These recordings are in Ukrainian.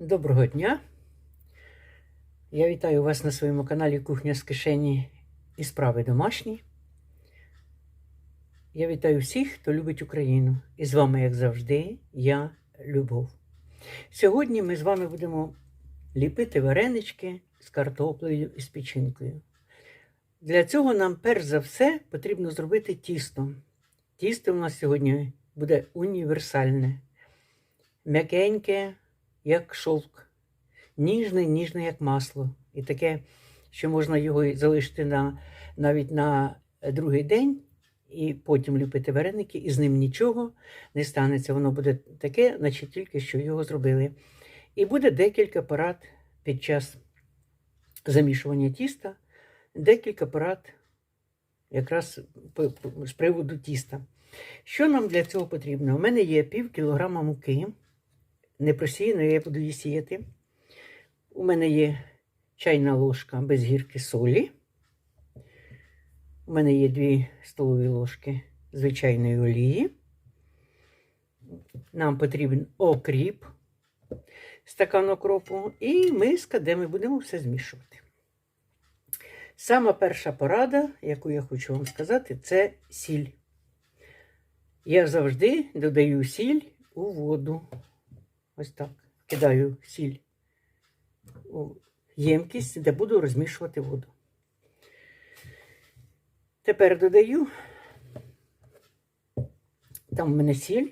Доброго дня! Я вітаю вас на своєму каналі Кухня з кишені і справи домашні. Я вітаю всіх, хто любить Україну. І з вами, як завжди, я Любов. Сьогодні ми з вами будемо ліпити варенички з картоплею і з печінкою. Для цього нам перш за все потрібно зробити тісто. Тісто у нас сьогодні буде універсальне, м'якеньке, як шовк, ніжне, ніжне, як масло. І таке, що можна його залишити на, навіть на другий день, і потім ліпити вареники, і з ним нічого не станеться. Воно буде таке, наче тільки що його зробили. І буде декілька порад під час замішування тіста, декілька порад якраз з приводу тіста. Що нам для цього потрібно? У мене є пів кілограма муки. Не просіяної, я буду її сіяти. У мене є чайна ложка без гірки солі. У мене є 2 столові ложки звичайної олії. Нам потрібен окріп, стакан окропу і миска, де ми будемо все змішувати. Сама перша порада, яку я хочу вам сказати, це сіль. Я завжди додаю сіль у воду. Ось так. Кидаю сіль у ємкість, де буду розмішувати воду. Тепер додаю, там в мене сіль,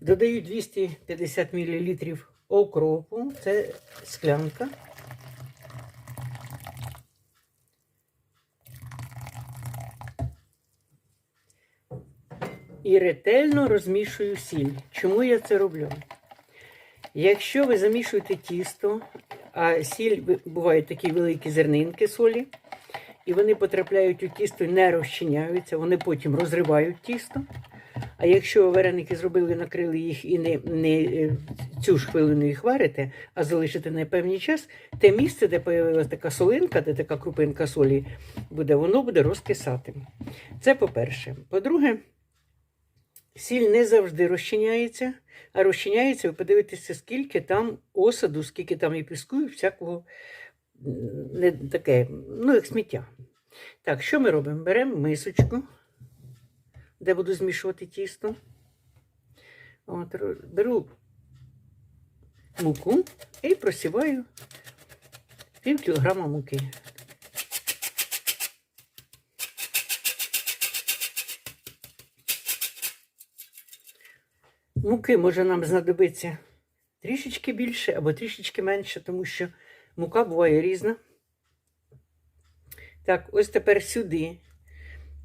додаю 250 мл окропу, це склянка. І ретельно розмішую сіль. Чому я це роблю? Якщо ви замішуєте тісто, а сіль бувають такі великі зернинки солі, і вони потрапляють у тісто і не розчиняються, вони потім розривають тісто. А якщо вареники зробили, накрили їх і не, не е, цю ж хвилину їх варите, а залишите на певний час, те місце, де появилася така солинка, де така крупинка солі буде, воно буде розкисати. Це по-перше. По-друге, сіль не завжди розчиняється, а розчиняється, ви подивитеся, скільки там осаду, скільки там і піску, і всякого не таке, ну, як сміття. Так, що ми робимо? Беремо мисочку, де буду змішувати тісто. От, беру муку і просіваю пів кілограма муки. Муки може нам знадобиться трішечки більше або трішечки менше, тому що мука буває різна. Так, ось тепер сюди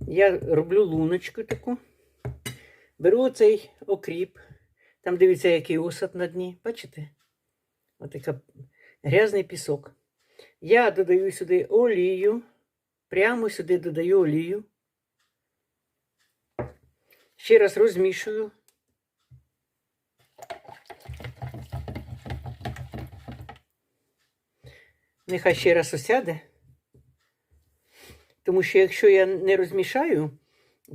я роблю луночку таку. Беру оцей окріп. Там дивіться, який осад на дні. Бачите? Отака грязний пісок. Я додаю сюди олію. Прямо сюди додаю олію. Ще раз розмішую. Нехай ще раз осяде. Тому що якщо я не розмішаю,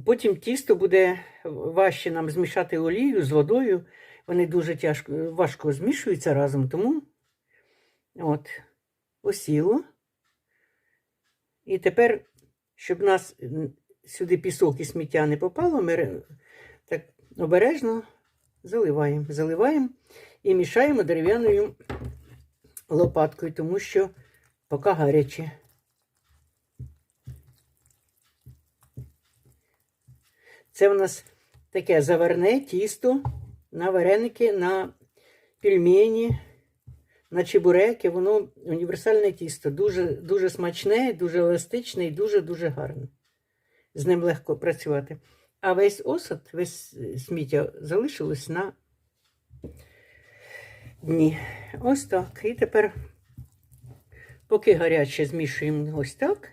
потім тісто буде важче нам змішати олію з водою. Вони дуже тяжко, важко змішуються разом, тому от, осіло. І тепер, щоб нас сюди пісок і сміття не попало, ми так обережно заливаємо. Заливаємо і мішаємо дерев'яною лопаткою, тому що поки гаряче. Це у нас таке заварне тісто на вареники, на пельмені, на чебуреки. Воно універсальне тісто. Дуже, дуже смачне, дуже еластичне і дуже-дуже гарне. З ним легко працювати. А весь осад, весь сміття залишилось на дні. Ось так. І тепер, поки гаряче, змішуємо ось так.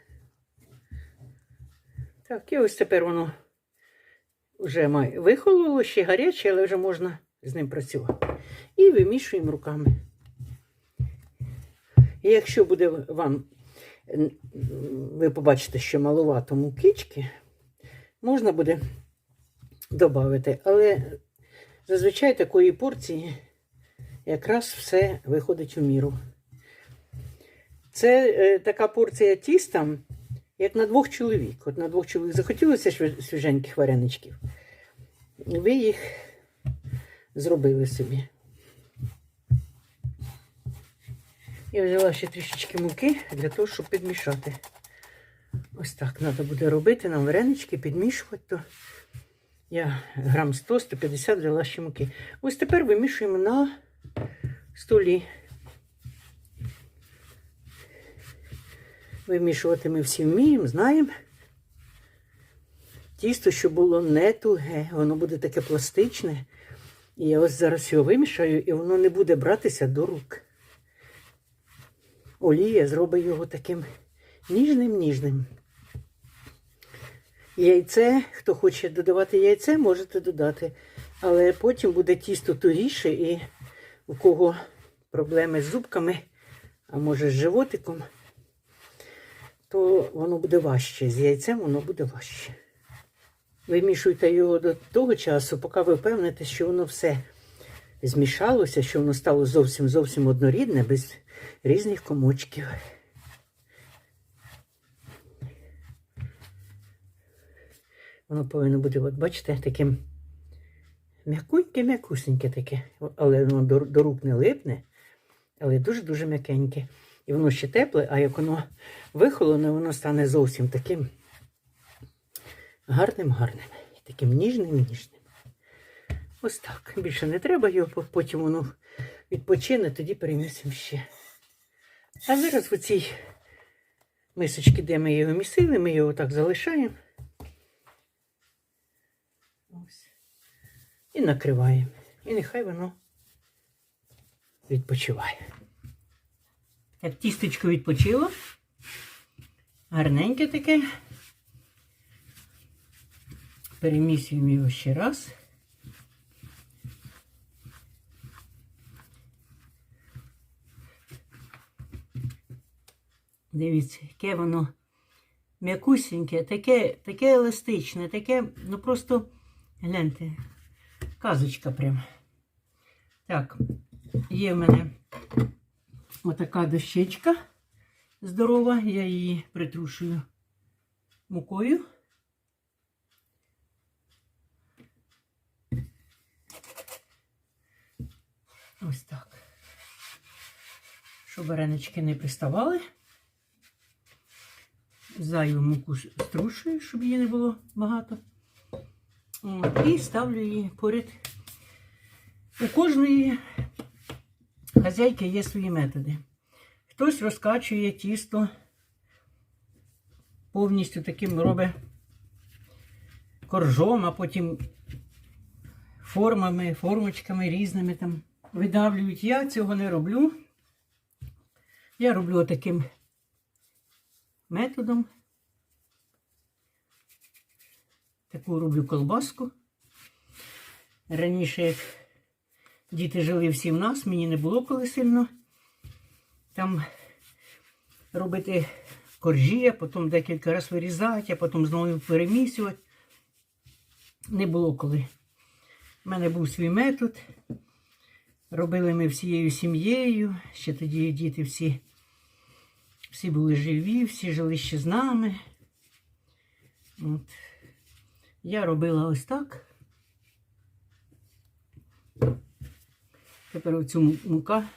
Так, і ось тепер воно вже має вихололо, ще гаряче, але вже можна з ним працювати. І вимішуємо руками. І якщо буде вам, ви побачите, що маловато мукички, можна буде додати. Але зазвичай такої порції якраз все виходить у міру. Це е, така порція тіста, як на двох чоловік. От на двох чоловік захотілося свіженьких вареничків. Ви їх зробили собі. Я взяла ще трішечки муки для того, щоб підмішати. Ось так треба буде робити нам варенички, підмішувати. То я грам 100-150 взяла ще муки. Ось тепер вимішуємо на столі. Вимішувати ми всі вміємо, знаємо. Тісто, що було не туге, воно буде таке пластичне. І я ось зараз його вимішаю, і воно не буде братися до рук. Олія зробить його таким ніжним-ніжним. Яйце, хто хоче додавати яйце, можете додати. Але потім буде тісто тугіше, і у кого проблеми з зубками, а може з животиком, то воно буде важче. З яйцем воно буде важче. Вимішуйте його до того часу, поки ви впевнитесь, що воно все змішалося, що воно стало зовсім зовсім однорідне, без різних комочків. Воно повинно бути, от бачите, таким м'якуньке, м'якусеньке таке. Але воно до, до рук не липне, але дуже-дуже м'якеньке. І воно ще тепле, а як воно вихолоне, воно стане зовсім таким гарним, гарним. І таким ніжним, ніжним. Ось так. Більше не треба його, потім воно відпочине, тоді перенесемо ще. А зараз в цій мисочці, де ми його місили, ми його так залишаємо. Ось. І накриваємо. І нехай воно відпочиває. Так, тістечко відпочило. Гарненьке таке. Перемісюємо його ще раз. Дивіться, яке воно м'якусіньке, таке, таке еластичне, таке, ну просто гляньте, казочка прям. Так, є в мене отака дощечка здорова, я її притрушую мукою. Ось так. Щоб варенички не приставали. Зайву муку струшую, щоб її не було багато. От, і ставлю її поряд. У кожної хазяйки є свої методи. Хтось розкачує тісто, повністю таким робить коржом, а потім формами, формочками різними там видавлюють. Я цього не роблю. Я роблю таким методом. Таку роблю колбаску. Раніше, як діти жили всі в нас, мені не було коли сильно там робити коржі, а потім декілька разів вирізати, а потім знову перемісювати. Не було коли. У мене був свій метод. Робили ми всією сім'єю. Ще тоді діти всі, всі були живі, всі жили ще з нами. От. Я робила ось так. Тепер оцю мука.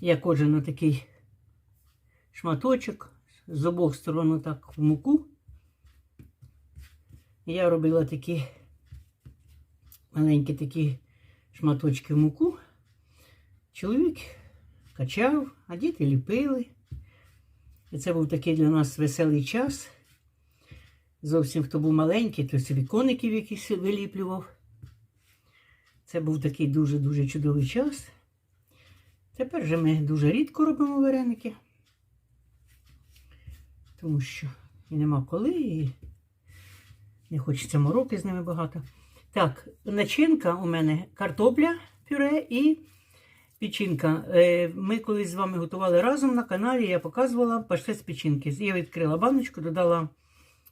Я кожен такий шматочок з обох сторон так в муку. Я робила такі маленькі такі шматочки в муку. Чоловік качав, а діти ліпили. І це був такий для нас веселий час. Зовсім хто був маленький, то собі коників якісь виліплював. Це був такий дуже-дуже чудовий час. Тепер же ми дуже рідко робимо вареники, тому що і нема коли, і не хочеться мороки з ними багато. Так, начинка у мене картопля, пюре і печінка. Е, Ми колись з вами готували разом на каналі, я показувала паштет з печінки. Я відкрила баночку, додала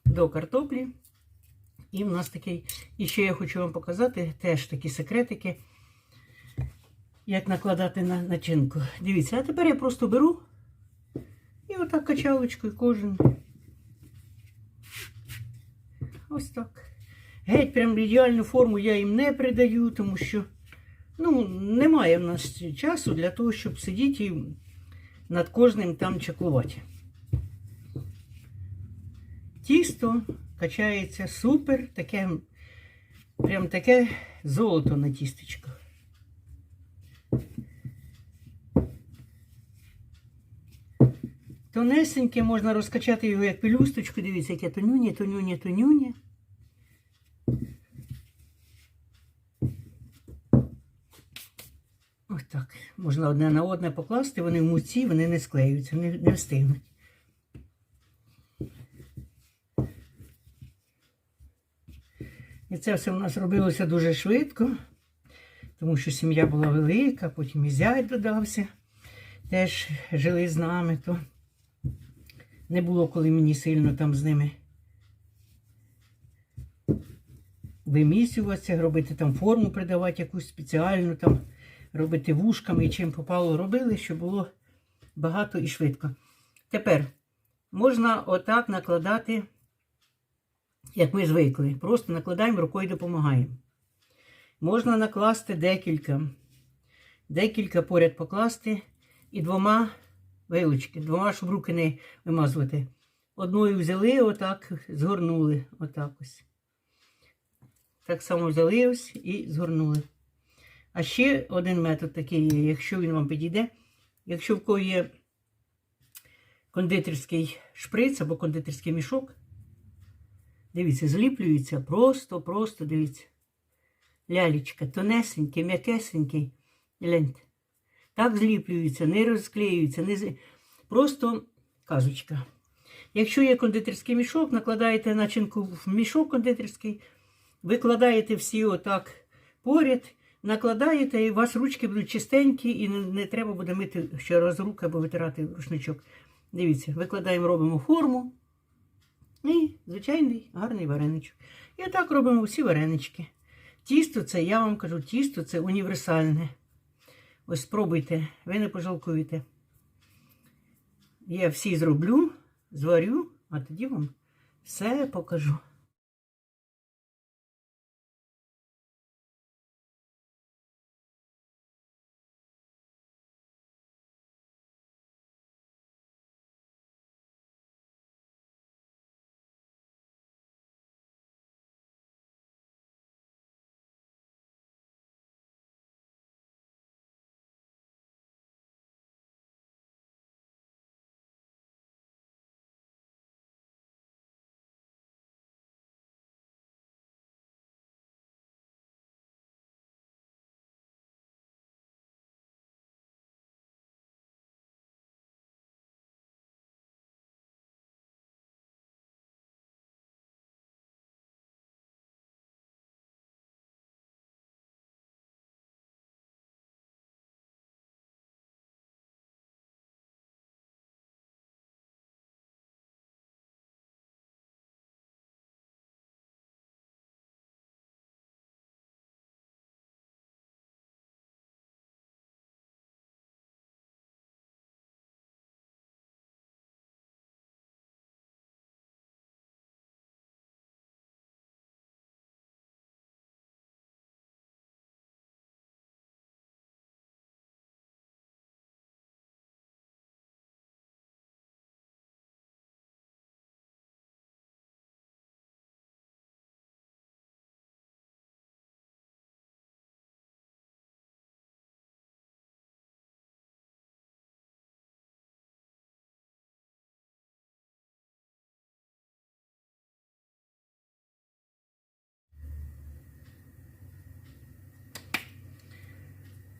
до картоплі. І в нас такий, і ще я хочу вам показати теж такі секретики. як накладати на начинку. Дивіться, а тепер я просто беру і отак качалочкою кожен. Ось так. Геть прям ідеальну форму я їм не придаю, тому що ну, немає в нас часу для того, щоб сидіти і над кожним там чаклувати. Тісто качається супер, таке, прям таке золото на тістечках. Тонесеньке можна розкачати його як пелюсточку. Дивіться, яке тонюнє, тонюнє, тонюнє. Ось так. Можна одне на одне покласти, вони в муці, вони не склеюються, не, не встигнуть. І це все у нас робилося дуже швидко, тому що сім'я була велика, потім і зять додався, теж жили з нами, то не було коли мені сильно там з ними вимісюватися, робити там форму, придавати якусь спеціальну, там, робити вушками і чим попало робили, щоб було багато і швидко. Тепер можна отак накладати, як ми звикли. Просто накладаємо рукою допомагаємо. Можна накласти декілька, декілька поряд покласти і двома вилочки, двома, щоб руки не вимазувати. Одною взяли, отак, згорнули, отак ось. Так само взяли ось і згорнули. А ще один метод такий є, якщо він вам підійде. Якщо в кого є кондитерський шприц або кондитерський мішок, дивіться, зліплюється просто-просто, дивіться. Лялечка, тонесенький, м'якесенький. Гляньте. Так зліплюються, не розклеюються, не просто казочка. Якщо є кондитерський мішок, накладаєте начинку в мішок кондитерський, викладаєте всі отак поряд, накладаєте, і у вас ручки будуть чистенькі, і не треба буде мити ще раз руки або витирати рушничок. Дивіться, викладаємо, робимо форму. І звичайний гарний вареничок. І так робимо всі варенички. Тісто це, я вам кажу, тісто це універсальне. Ось спробуйте, ви не пожалкуєте. Я всі зроблю, зварю, а тоді вам все покажу.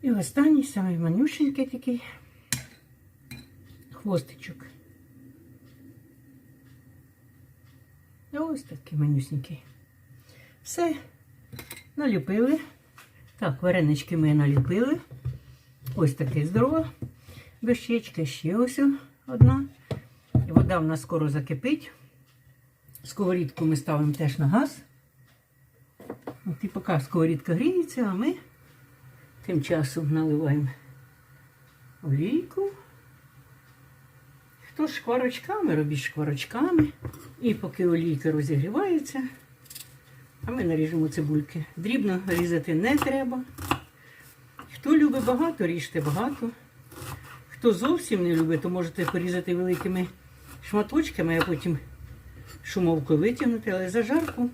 І останній самий манюшенький такий хвостичок. Ось такий манюсенький. Все, наліпили. Так, варенички ми наліпили. Ось такий здорова. Дощечка ще ось одна. Вода в нас скоро закипить. Сковорідку ми ставимо теж на газ. От і поки сковорідка гріється, а ми Тим часом наливаємо олійку. Хто шкварочками, робіть шкварочками. І поки олійка розігрівається, а ми наріжемо цибульки. Дрібно різати не треба. Хто любить багато, ріжте багато. Хто зовсім не любить, то можете порізати великими шматочками, а потім шумовку витягнути, але зажарку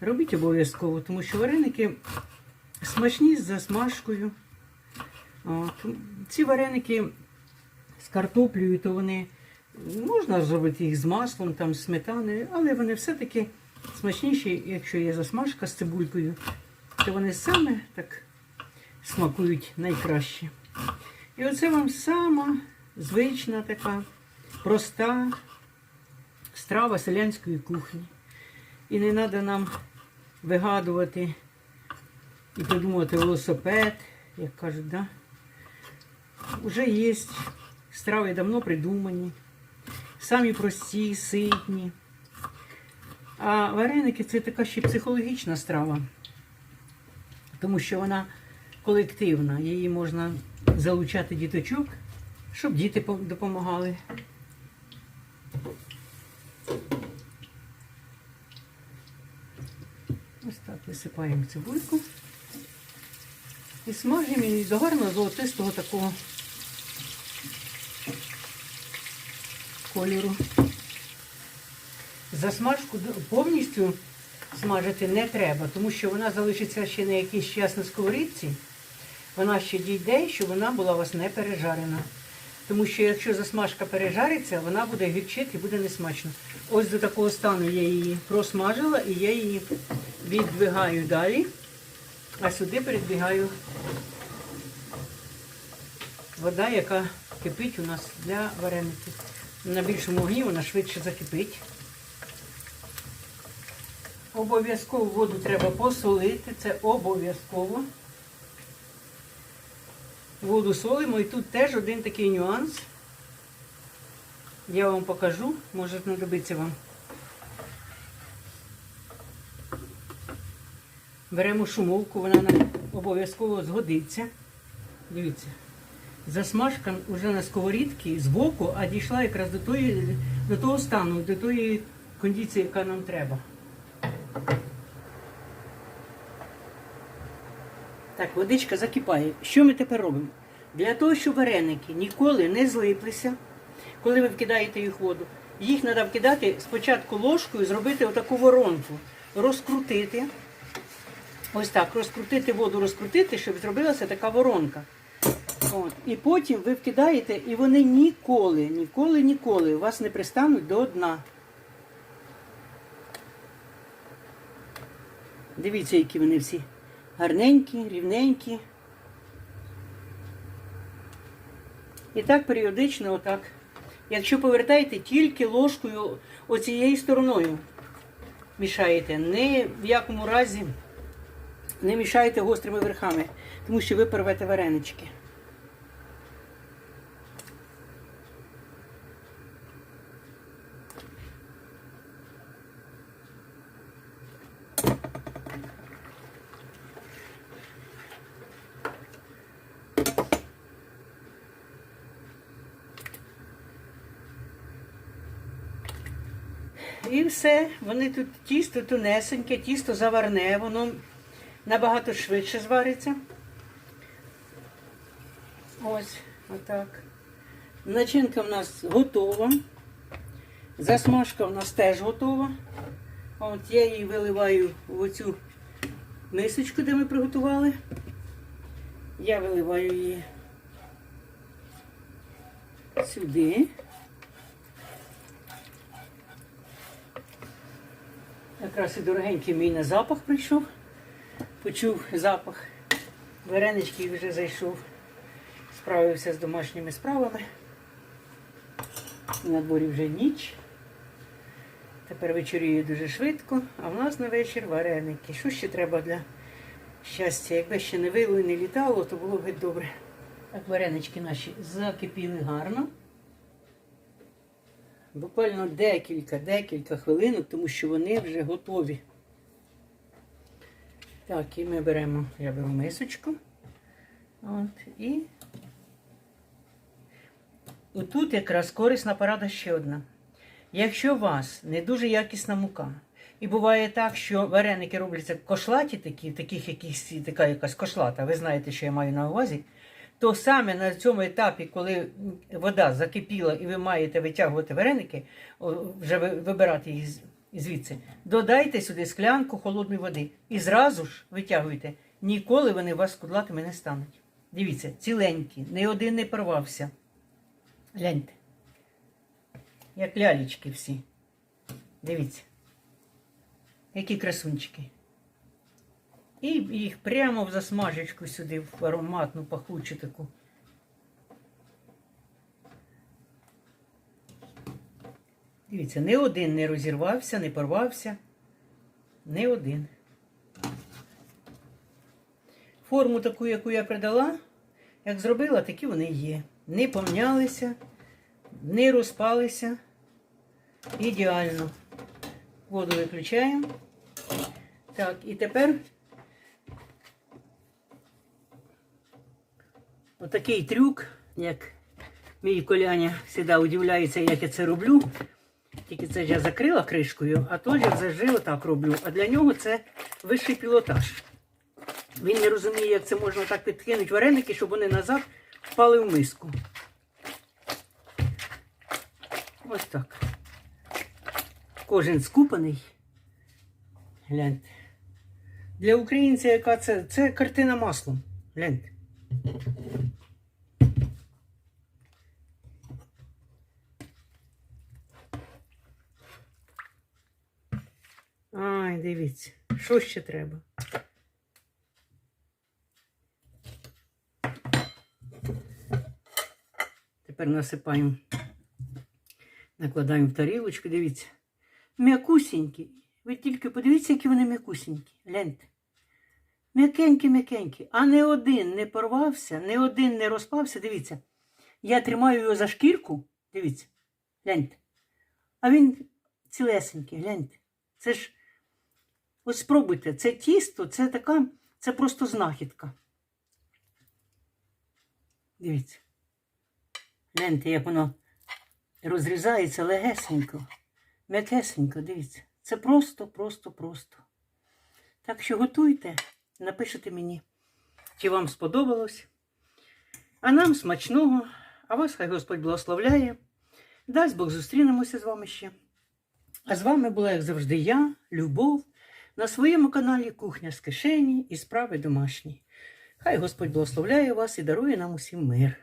робіть обов'язково, тому що вареники смачні з засмажкою. От. Ці вареники з картоплею, то вони можна зробити їх з маслом, там, з сметаною, але вони все-таки смачніші, якщо є засмажка з цибулькою, то вони саме так смакують найкраще. І оце вам сама звична така проста страва селянської кухні. І не треба нам вигадувати і придумувати велосипед, як кажуть, да? Уже є страви давно придумані, самі прості, ситні. А вареники це така ще психологічна страва, тому що вона колективна, її можна залучати діточок, щоб діти допомагали. Ось так висипаємо цибульку і смажимо її до гарного золотистого такого кольору. Засмажку повністю смажити не треба, тому що вона залишиться ще на якийсь час на сковорідці. Вона ще дійде, щоб вона була у вас не пережарена. Тому що якщо засмажка пережариться, вона буде гірчити і буде несмачно. Ось до такого стану я її просмажила і я її віддвигаю далі, а сюди передвигаю вода, яка кипить у нас для вареників. На більшому огні вона швидше закипить. Обов'язково воду треба посолити, це обов'язково. Воду солимо і тут теж один такий нюанс. Я вам покажу, може знадобиться вам. Беремо шумовку, вона нам обов'язково згодиться. Дивіться, засмажка вже на сковорідці з боку, а дійшла якраз до, тої, до того стану, до тої кондиції, яка нам треба. Так, водичка закипає. Що ми тепер робимо? Для того, щоб вареники ніколи не злиплися, коли ви вкидаєте їх в воду, їх треба вкидати спочатку ложкою, зробити отаку воронку, розкрутити. Ось так, розкрутити воду, розкрутити, щоб зробилася така воронка. От. І потім ви вкидаєте, і вони ніколи, ніколи, ніколи у вас не пристануть до дна. Дивіться, які вони всі гарненькі, рівненькі. І так періодично, отак. Якщо повертаєте тільки ложкою оцією стороною, мішаєте. Ні в якому разі не мішайте гострими верхами, тому що ви порвете варенички. І все, вони тут тісто тунесеньке, тісто заварне, воно набагато швидше звариться. Ось, отак. Начинка в нас готова. Засмажка в нас теж готова. От я її виливаю в оцю мисочку, де ми приготували. Я виливаю її сюди. Якраз і дорогенький мій на запах прийшов. Почув запах. Варенички вже зайшов. Справився з домашніми справами. На дворі вже ніч. Тепер вечоріє дуже швидко, а в нас на вечір вареники. Що ще треба для щастя? Якби ще не вило і не літало, то було б добре. Так, варенички наші закипіли гарно. Буквально декілька, декілька хвилинок, тому що вони вже готові. Так, і ми беремо, я беру мисочку. От, і тут якраз корисна порада ще одна. Якщо у вас не дуже якісна мука, і буває так, що вареники робляться кошлаті такі, таких якісь така якась кошлата, ви знаєте, що я маю на увазі, то саме на цьому етапі, коли вода закипіла і ви маєте витягувати вареники, вже вибирати їх звідси, додайте сюди склянку холодної води і зразу ж витягуйте. Ніколи вони вас кудлатими не стануть. Дивіться, ціленькі, ні один не порвався. Гляньте. Як лялечки всі. Дивіться. Які красунчики. І їх прямо в засмажечку сюди, в ароматну пахучу таку. Дивіться, ні один не розірвався, не порвався. Ні один. Форму таку, яку я придала, як зробила, такі вони є. Не помнялися, не розпалися. Ідеально. Воду виключаємо. Так, і тепер отакий трюк, як мій коляня завжди удивляється, як я це роблю. Тільки це я закрила кришкою, а то я завжди отак роблю. А для нього це вищий пілотаж. Він не розуміє, як це можна так підкинути вареники, щоб вони назад впали в миску. Ось так. Кожен скупаний. Гляньте. Для українця яка це? Це картина маслом. Гляньте. Ай, дивіться, що ще треба? Тепер насипаємо, накладаємо в тарілочку, дивіться. М'якусінькі. Ви тільки подивіться, які вони м'якусінькі. Гляньте. М'якенькі, м'якенькі. А не один не порвався, не один не розпався. Дивіться. Я тримаю його за шкірку. Дивіться. Гляньте. А він цілесенький, гляньте. Це ж. Ось спробуйте, це тісто, це така, це просто знахідка. Дивіться. Гляньте, як воно розрізається легесенько, м'якесенько, дивіться. Це просто, просто, просто. Так що готуйте, напишете мені, чи вам сподобалось. А нам смачного, а вас хай Господь благословляє. Дасть Бог зустрінемося з вами ще. А з вами була, як завжди, я, Любов, на своєму каналі Кухня з кишені і справи домашні. Хай Господь благословляє вас і дарує нам усім мир.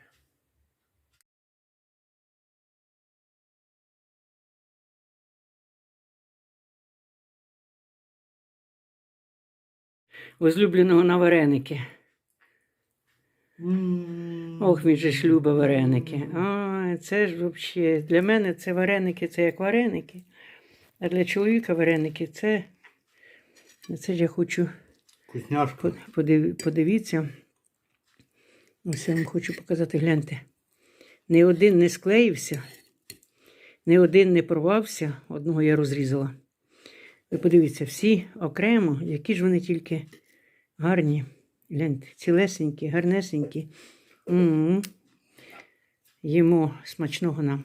Возлюбленого на вареники. Ох, він же ж любить вареники. А, це ж взагалі. Для мене це вареники, це як вареники. А для чоловіка вареники це. Це ж я хочу Вкусняшка. Подив- Подивіться. Ось я вам хочу показати, гляньте. Ні один не склеївся, ні один не порвався, одного я розрізала. Ви подивіться, всі окремо, які ж вони тільки гарні. Гляньте, цілесенькі, гарнесенькі. М-м. Їмо смачного нам.